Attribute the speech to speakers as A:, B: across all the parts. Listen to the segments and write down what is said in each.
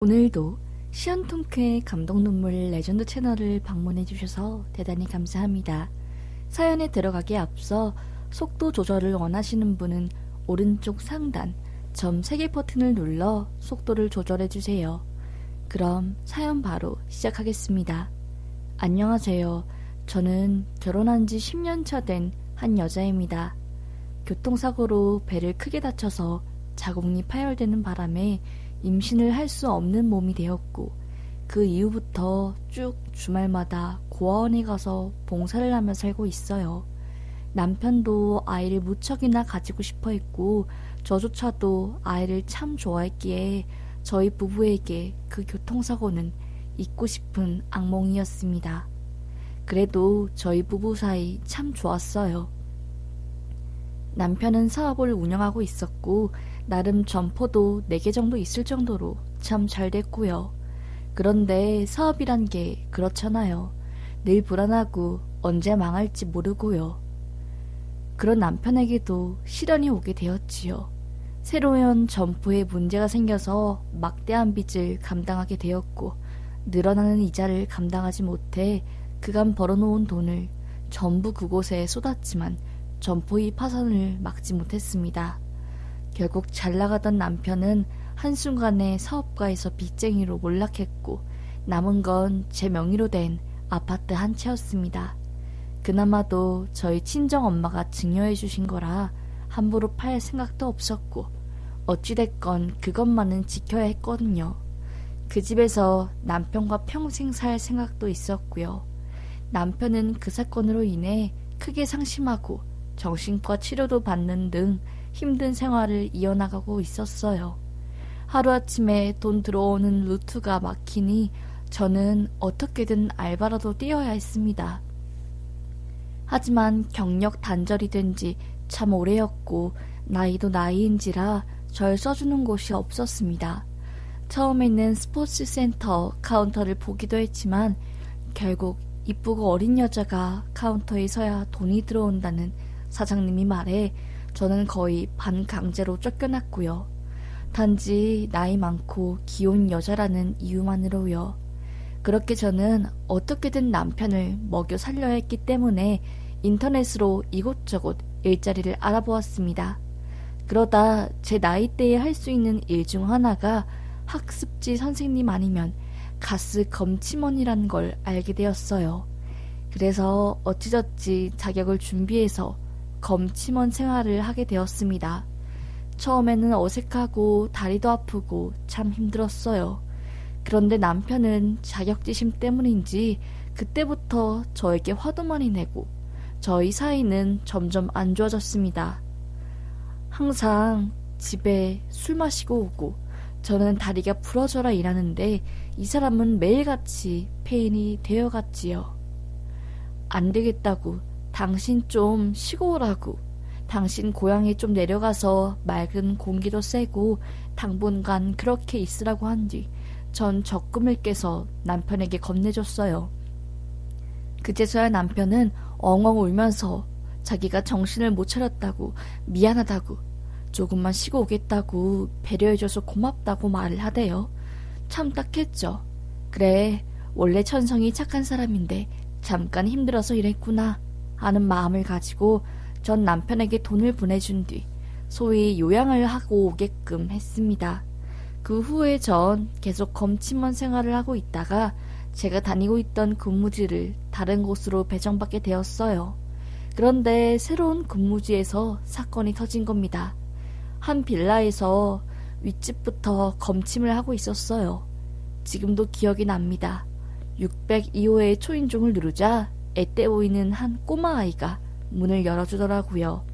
A: 오늘도 시안통크의 감동 눈물 레전드 채널을 방문해 주셔서 대단히 감사합니다. 사연에 들어가기에 앞서 속도 조절을 원하시는 분은 오른쪽 상단 점 3개 버튼을 눌러 속도를 조절해 주세요. 그럼 사연 바로 시작하겠습니다. 안녕하세요. 저는 결혼한 지 10년 차 된 한 여자입니다. 교통사고로 배를 크게 다쳐서 자궁이 파열되는 바람에 임신을 할 수 없는 몸이 되었고 그 이후부터 쭉 주말마다 고아원에 가서 봉사를 하며 살고 있어요. 남편도 아이를 무척이나 가지고 싶어 했고 저조차도 아이를 참 좋아했기에 저희 부부에게 그 교통사고는 잊고 싶은 악몽이었습니다. 그래도 저희 부부 사이 참 좋았어요. 남편은 사업을 운영하고 있었고 나름 점포도 4개 정도 있을 정도로 참 잘 됐고요. 그런데 사업이란 게 그렇잖아요. 늘 불안하고 언제 망할지 모르고요. 그런 남편에게도 시련이 오게 되었지요. 새로운 점포에 문제가 생겨서 막대한 빚을 감당하게 되었고 늘어나는 이자를 감당하지 못해 그간 벌어놓은 돈을 전부 그곳에 쏟았지만 점포의 파산을 막지 못했습니다. 결국 잘 나가던 남편은 한순간에 사업가에서 빚쟁이로 몰락했고 남은 건 제 명의로 된 아파트 한 채였습니다. 그나마도 저희 친정 엄마가 증여해 주신 거라 함부로 팔 생각도 없었고 어찌됐건 그것만은 지켜야 했거든요. 그 집에서 남편과 평생 살 생각도 있었고요. 남편은 그 사건으로 인해 크게 상심하고 정신과 치료도 받는 등 힘든 생활을 이어나가고 있었어요. 하루아침에 돈 들어오는 루트가 막히니 저는 어떻게든 알바라도 뛰어야 했습니다. 하지만 경력 단절이 된 지 참 오래였고 나이도 나이인지라 절 써주는 곳이 없었습니다. 처음에는 스포츠 센터 카운터를 보기도 했지만 결국 이쁘고 어린 여자가 카운터에 서야 돈이 들어온다는 사장님이 말해 저는 거의 반강제로 쫓겨났고요. 단지 나이 많고 귀여운 여자라는 이유만으로요. 그렇게 저는 어떻게든 남편을 먹여 살려야 했기 때문에 인터넷으로 이곳저곳 일자리를 알아보았습니다. 그러다 제 나이대에 할 수 있는 일 중 하나가 학습지 선생님 아니면 가스 검침원이란 걸 알게 되었어요. 그래서 어찌저찌 자격을 준비해서 검침원 생활을 하게 되었습니다. 처음에는 어색하고 다리도 아프고 참 힘들었어요. 그런데 남편은 자격지심 때문인지 그때부터 저에게 화도 많이 내고 저희 사이는 점점 안 좋아졌습니다. 항상 집에 술 마시고 오고 저는 다리가 부러져라 일하는데 이 사람은 매일같이 페인이 되어갔지요. 안 되겠다고 당신 좀 쉬고 오라고. 당신 고향에 좀 내려가서 맑은 공기도 쐬고 당분간 그렇게 있으라고 한 뒤 전 적금을 깨서 남편에게 건네줬어요. 그제서야 남편은 엉엉 울면서 자기가 정신을 못 차렸다고 미안하다고 조금만 쉬고 오겠다고 배려해줘서 고맙다고 말을 하대요. 참 딱했죠. 그래 원래 천성이 착한 사람인데 잠깐 힘들어서 이랬구나. 하는 마음을 가지고 전 남편에게 돈을 보내준 뒤 소위 요양을 하고 오게끔 했습니다. 그 후에 전 계속 검침원 생활을 하고 있다가 제가 다니고 있던 근무지를 다른 곳으로 배정받게 되었어요. 그런데 새로운 근무지에서 사건이 터진 겁니다. 한 빌라에서 윗집부터 검침을 하고 있었어요. 지금도 기억이 납니다. 602호의 초인종을 누르자 애때 보이는 한 꼬마 아이가 문을 열어주더라고요.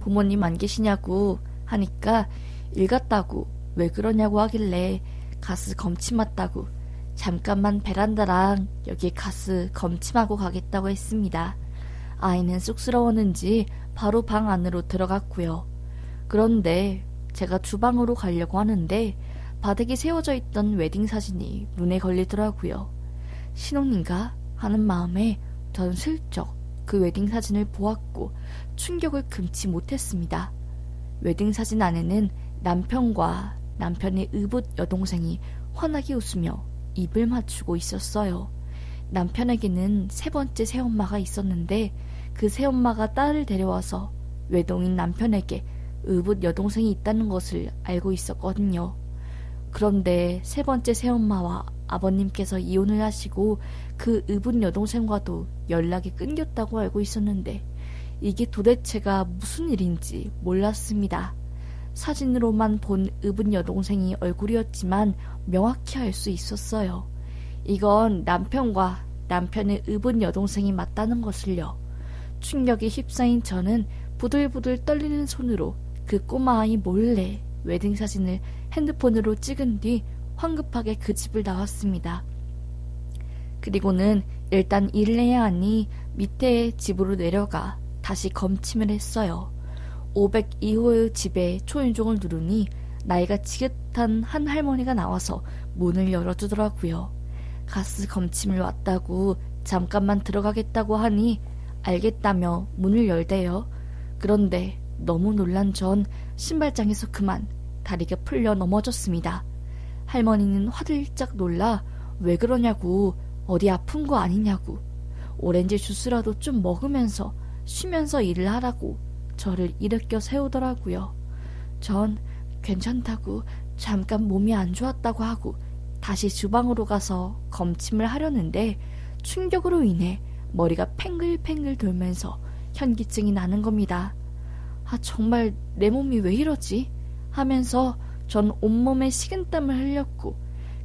A: 부모님 안 계시냐고 하니까 일 갔다고 왜 그러냐고 하길래 가스 검침왔다고 잠깐만 베란다랑 여기에 가스 검침하고 가겠다고 했습니다. 아이는 쑥스러웠는지 바로 방 안으로 들어갔고요. 그런데 제가 주방으로 가려고 하는데 바닥에 세워져 있던 웨딩 사진이 눈에 걸리더라고요. 신혼인가? 하는 마음에 전 슬쩍 그 웨딩 사진을 보았고 충격을 금치 못했습니다. 웨딩 사진 안에는 남편과 남편의 의붓 여동생이 환하게 웃으며 입을 맞추고 있었어요. 남편에게는 세 번째 새엄마가 있었는데 그 새엄마가 딸을 데려와서 외동인 남편에게 의붓 여동생이 있다는 것을 알고 있었거든요. 그런데 세 번째 새엄마와 아버님께서 이혼을 하시고 그 의붓 여동생과도 연락이 끊겼다고 알고 있었는데 이게 도대체가 무슨 일인지 몰랐습니다. 사진으로만 본 의붓 여동생이 얼굴이었지만 명확히 알 수 있었어요. 이건 남편과 남편의 의붓 여동생이 맞다는 것을요. 충격에 휩싸인 저는 부들부들 떨리는 손으로 그 꼬마 아이 몰래 웨딩 사진을 핸드폰으로 찍은 뒤 황급하게 그 집을 나왔습니다. 그리고는 일단 일을 해야 하니 밑에 집으로 내려가 다시 검침을 했어요. 502호의 집에 초인종을 누르니 나이가 지긋한 한 할머니가 나와서 문을 열어주더라고요. 가스 검침을 왔다고 잠깐만 들어가겠다고 하니 알겠다며 문을 열대요. 그런데 너무 놀란 전 신발장에서 그만 다리가 풀려 넘어졌습니다. 할머니는 화들짝 놀라 왜 그러냐고 어디 아픈 거 아니냐고 오렌지 주스라도 좀 먹으면서 쉬면서 일을 하라고 저를 일으켜 세우더라고요. 전 괜찮다고 잠깐 몸이 안 좋았다고 하고 다시 주방으로 가서 검침을 하려는데 충격으로 인해 머리가 팽글팽글 돌면서 현기증이 나는 겁니다. 아, 정말 내 몸이 왜 이러지? 하면서 전 온몸에 식은땀을 흘렸고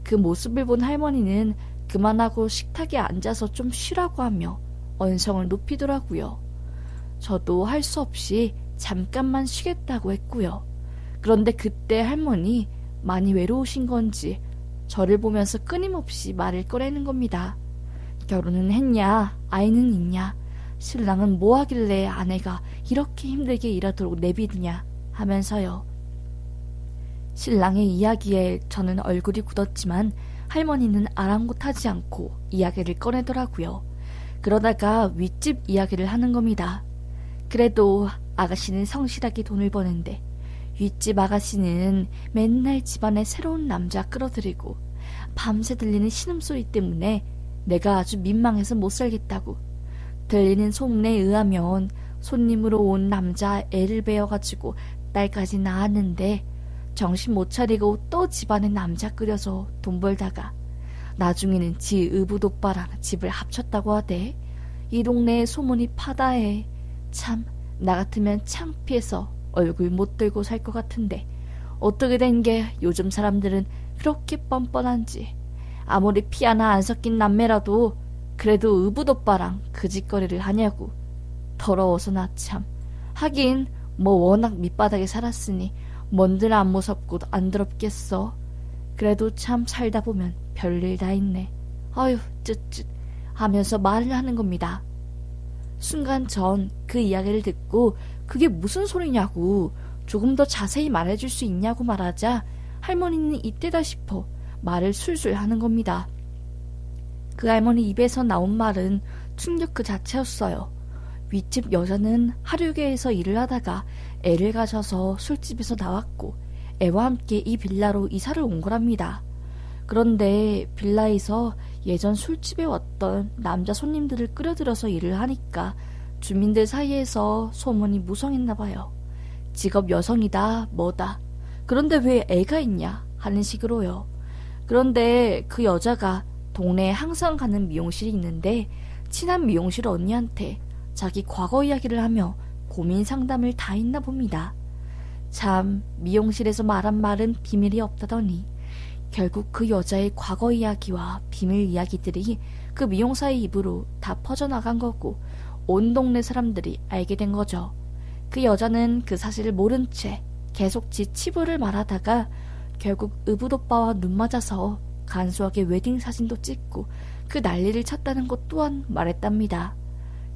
A: 그 모습을 본 할머니는 그만하고 식탁에 앉아서 좀 쉬라고 하며 언성을 높이더라고요. 저도 할 수 없이 잠깐만 쉬겠다고 했고요. 그런데 그때 할머니 많이 외로우신 건지 저를 보면서 끊임없이 말을 꺼내는 겁니다. 결혼은 했냐? 아이는 있냐? 신랑은 뭐 하길래 아내가 이렇게 힘들게 일하도록 내비두냐? 하면서요. 신랑의 이야기에 저는 얼굴이 굳었지만 할머니는 아랑곳하지 않고 이야기를 꺼내더라고요. 그러다가 윗집 이야기를 하는 겁니다. 그래도 아가씨는 성실하게 돈을 버는데 윗집 아가씨는 맨날 집안에 새로운 남자 끌어들이고 밤새 들리는 신음소리 때문에 내가 아주 민망해서 못 살겠다고 들리는 소문에 의하면 손님으로 온 남자 애를 베어가지고 딸까지 낳았는데 정신 못 차리고 또 집안에 남자 끓여서 돈 벌다가 나중에는 지 의붓오빠랑 집을 합쳤다고 하대. 이 동네에 소문이 파다해. 참, 나 같으면 창피해서 얼굴 못 들고 살 것 같은데 어떻게 된 게 요즘 사람들은 그렇게 뻔뻔한지 아무리 피 하나 안 섞인 남매라도 그래도 의붓오빠랑 그 짓거리를 하냐고 더러워서 나 참 하긴 뭐 워낙 밑바닥에 살았으니 뭔들 안 무섭고 안 더럽겠어. 그래도 참 살다 보면 별일 다 있네. 아유, 쯧쯧 하면서 말을 하는 겁니다. 순간 전 그 이야기를 듣고 그게 무슨 소리냐고 조금 더 자세히 말해줄 수 있냐고 말하자 할머니는 이때다 싶어 말을 술술 하는 겁니다. 그 할머니 입에서 나온 말은 충격 그 자체였어요. 윗집 여자는 하류계에서 일을 하다가 애를 가져서 술집에서 나왔고 애와 함께 이 빌라로 이사를 온 거랍니다. 그런데 빌라에서 예전 술집에 왔던 남자 손님들을 끌어들여서 일을 하니까 주민들 사이에서 소문이 무성했나 봐요. 직업 여성이다, 뭐다. 그런데 왜 애가 있냐 하는 식으로요. 그런데 그 여자가 동네에 항상 가는 미용실이 있는데 친한 미용실 언니한테 자기 과거 이야기를 하며 고민 상담을 다 했나 봅니다. 참 미용실에서 말한 말은 비밀이 없다더니 결국 그 여자의 과거 이야기와 비밀 이야기들이 그 미용사의 입으로 다 퍼져나간 거고 온 동네 사람들이 알게 된 거죠. 그 여자는 그 사실을 모른 채 계속 지 치부를 말하다가 결국 의붓오빠와 눈 맞아서 간소하게 웨딩 사진도 찍고 그 난리를 쳤다는 것 또한 말했답니다.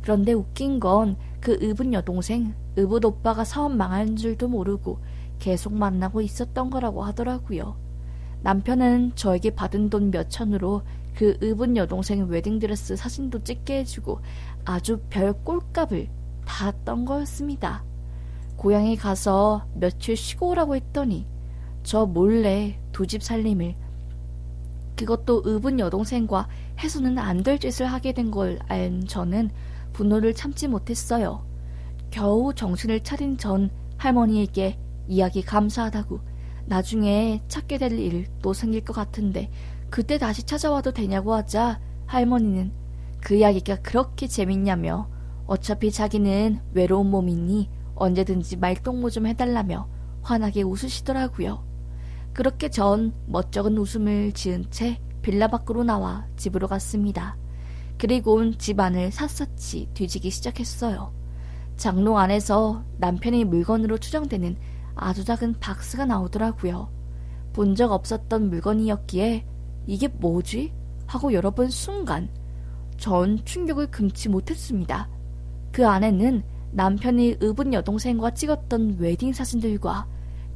A: 그런데 웃긴 건 그 의붓 여동생, 의붓 오빠가 사업 망한 줄도 모르고 계속 만나고 있었던 거라고 하더라고요. 남편은 저에게 받은 돈 몇천으로 그 의붓 여동생 웨딩드레스 사진도 찍게 해주고 아주 별 꼴값을 다떤 거였습니다. 고향에 가서 며칠 쉬고 오라고 했더니 저 몰래 두 집 살림을 그것도 의분 여동생과 해서는 안 될 짓을 하게 된 걸 알 저는 분노를 참지 못했어요. 겨우 정신을 차린 전 할머니에게 이야기 감사하다고 나중에 찾게 될 일 또 생길 것 같은데 그때 다시 찾아와도 되냐고 하자 할머니는 그 이야기가 그렇게 재밌냐며 어차피 자기는 외로운 몸이니 언제든지 말동무 좀 해달라며 환하게 웃으시더라고요. 그렇게 전 멋쩍은 웃음을 지은 채 빌라 밖으로 나와 집으로 갔습니다. 그리곤 집안을 샅샅이 뒤지기 시작했어요. 장롱 안에서 남편의 물건으로 추정되는 아주 작은 박스가 나오더라고요. 본 적 없었던 물건이었기에 이게 뭐지? 하고 열어본 순간 전 충격을 금치 못했습니다. 그 안에는 남편이 의분 여동생과 찍었던 웨딩 사진들과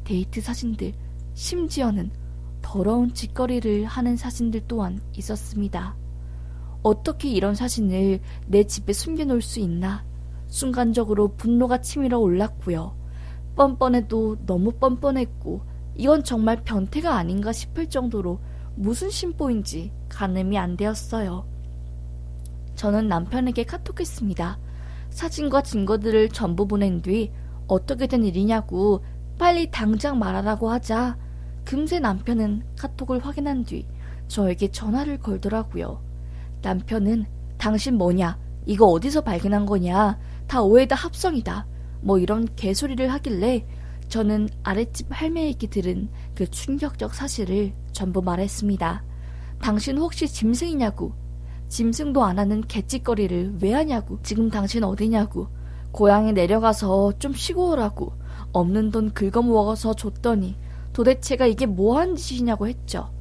A: 데이트 사진들, 심지어는 더러운 짓거리를 하는 사진들 또한 있었습니다. 어떻게 이런 사진을 내 집에 숨겨놓을 수 있나? 순간적으로 분노가 치밀어 올랐고요. 뻔뻔해도 너무 뻔뻔했고, 이건 정말 변태가 아닌가 싶을 정도로 무슨 심보인지 가늠이 안 되었어요. 저는 남편에게 카톡했습니다. 사진과 증거들을 전부 보낸 뒤 어떻게 된 일이냐고 빨리 당장 말하라고 하자 금세 남편은 카톡을 확인한 뒤 저에게 전화를 걸더라고요. 남편은 당신 뭐냐? 이거 어디서 발견한 거냐? 다 오해다 합성이다. 뭐 이런 개소리를 하길래 저는 아랫집 할매에게 들은 그 충격적 사실을 전부 말했습니다. 당신 혹시 짐승이냐고? 짐승도 안 하는 개짓거리를 왜 하냐고? 지금 당신 어디냐고? 고향에 내려가서 좀 쉬고 오라고. 없는 돈 긁어모아서 줬더니 도대체가 이게 뭐하는 짓이냐고 했죠.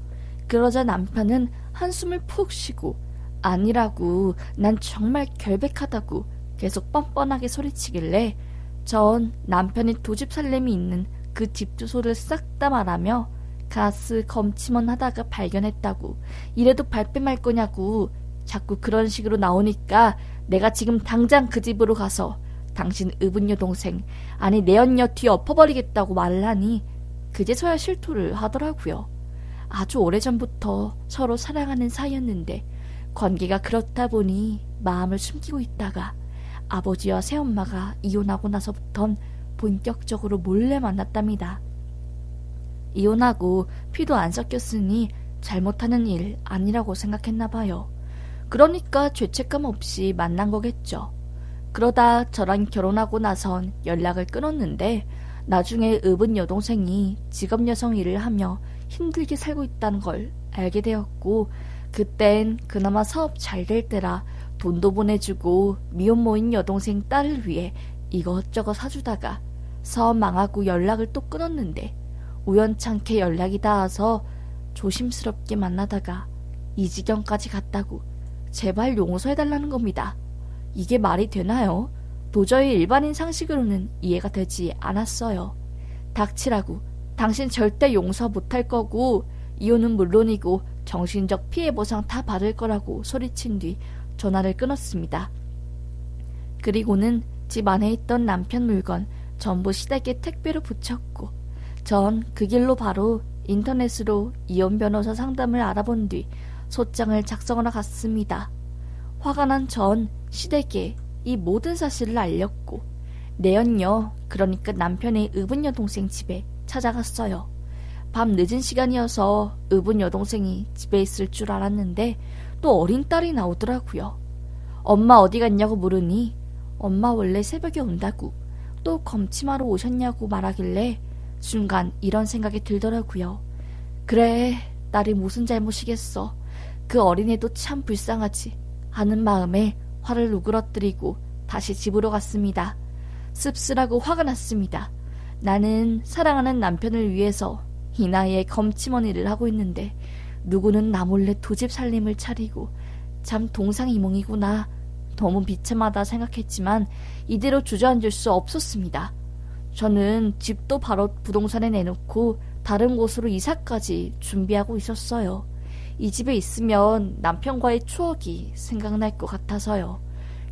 A: 그러자 남편은 한숨을 푹 쉬고 아니라고. 난 정말 결백하다고 계속 뻔뻔하게 소리치길래 전 남편이 두집 살림이 있는 그 집 주소를 싹 다 말하며 가스 검침원 하다가 발견했다고. 이래도 발뺌할 거냐고. 자꾸 그런 식으로 나오니까 내가 지금 당장 그 집으로 가서 당신 의분녀 동생 아니 내 언녀 뒤에 엎어버리겠다고 말을 하니 그제서야 실토를 하더라고요. 아주 오래전부터 서로 사랑하는 사이였는데 관계가 그렇다 보니 마음을 숨기고 있다가 아버지와 새엄마가 이혼하고 나서부턴 본격적으로 몰래 만났답니다. 이혼하고 피도 안 섞였으니 잘못하는 일 아니라고 생각했나 봐요. 그러니까 죄책감 없이 만난 거겠죠. 그러다 저랑 결혼하고 나선 연락을 끊었는데 나중에 의분 여동생이 직업 여성 일을 하며 힘들게 살고 있다는 걸 알게 되었고 그땐 그나마 사업 잘 될 때라 돈도 보내주고 미혼 모인 여동생 딸을 위해 이것저것 사주다가 사업 망하고 연락을 또 끊었는데 우연찮게 연락이 닿아서 조심스럽게 만나다가 이 지경까지 갔다고 제발 용서해달라는 겁니다. 이게 말이 되나요? 도저히 일반인 상식으로는 이해가 되지 않았어요. 닥치라고. 당신 절대 용서 못할 거고, 이혼은 물론이고, 정신적 피해 보상 다 받을 거라고 소리친 뒤 전화를 끊었습니다. 그리고는 집 안에 있던 남편 물건 전부 시댁에 택배로 붙였고, 전 그 길로 바로 인터넷으로 이혼 변호사 상담을 알아본 뒤 소장을 작성하러 갔습니다. 화가 난 전 시댁에 이 모든 사실을 알렸고 내연녀 그러니까 남편의 의분 여동생 집에 찾아갔어요. 밤 늦은 시간이어서 의분 여동생이 집에 있을 줄 알았는데 또 어린 딸이 나오더라고요. 엄마 어디 갔냐고 물으니 엄마 원래 새벽에 온다고 또 검침하러 오셨냐고 말하길래 순간 이런 생각이 들더라고요. 그래 딸이 무슨 잘못이겠어. 그 어린애도 참 불쌍하지 하는 마음에 화를 누그러뜨리고 다시 집으로 갔습니다. 씁쓸하고 화가 났습니다. 나는 사랑하는 남편을 위해서 이 나이에 검치머니를 하고 있는데 누구는 나 몰래 두 집 살림을 차리고 참 동상이몽이구나 너무 비참하다 생각했지만 이대로 주저앉을 수 없었습니다. 저는 집도 바로 부동산에 내놓고 다른 곳으로 이사까지 준비하고 있었어요. 이 집에 있으면 남편과의 추억이 생각날 것 같아서요.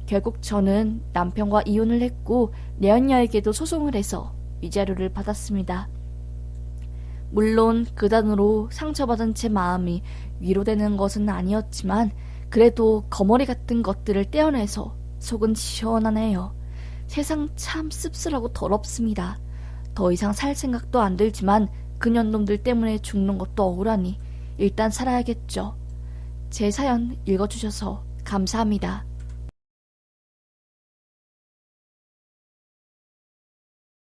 A: 결국 저는 남편과 이혼을 했고 내연녀에게도 소송을 해서 위자료를 받았습니다. 물론 그단으로 상처받은 제 마음이 위로되는 것은 아니었지만 그래도 거머리 같은 것들을 떼어내서 속은 시원하네요. 세상 참 씁쓸하고 더럽습니다. 더 이상 살 생각도 안 들지만 그년놈들 때문에 죽는 것도 억울하니 일단 살아야겠죠. 제 사연 읽어주셔서 감사합니다.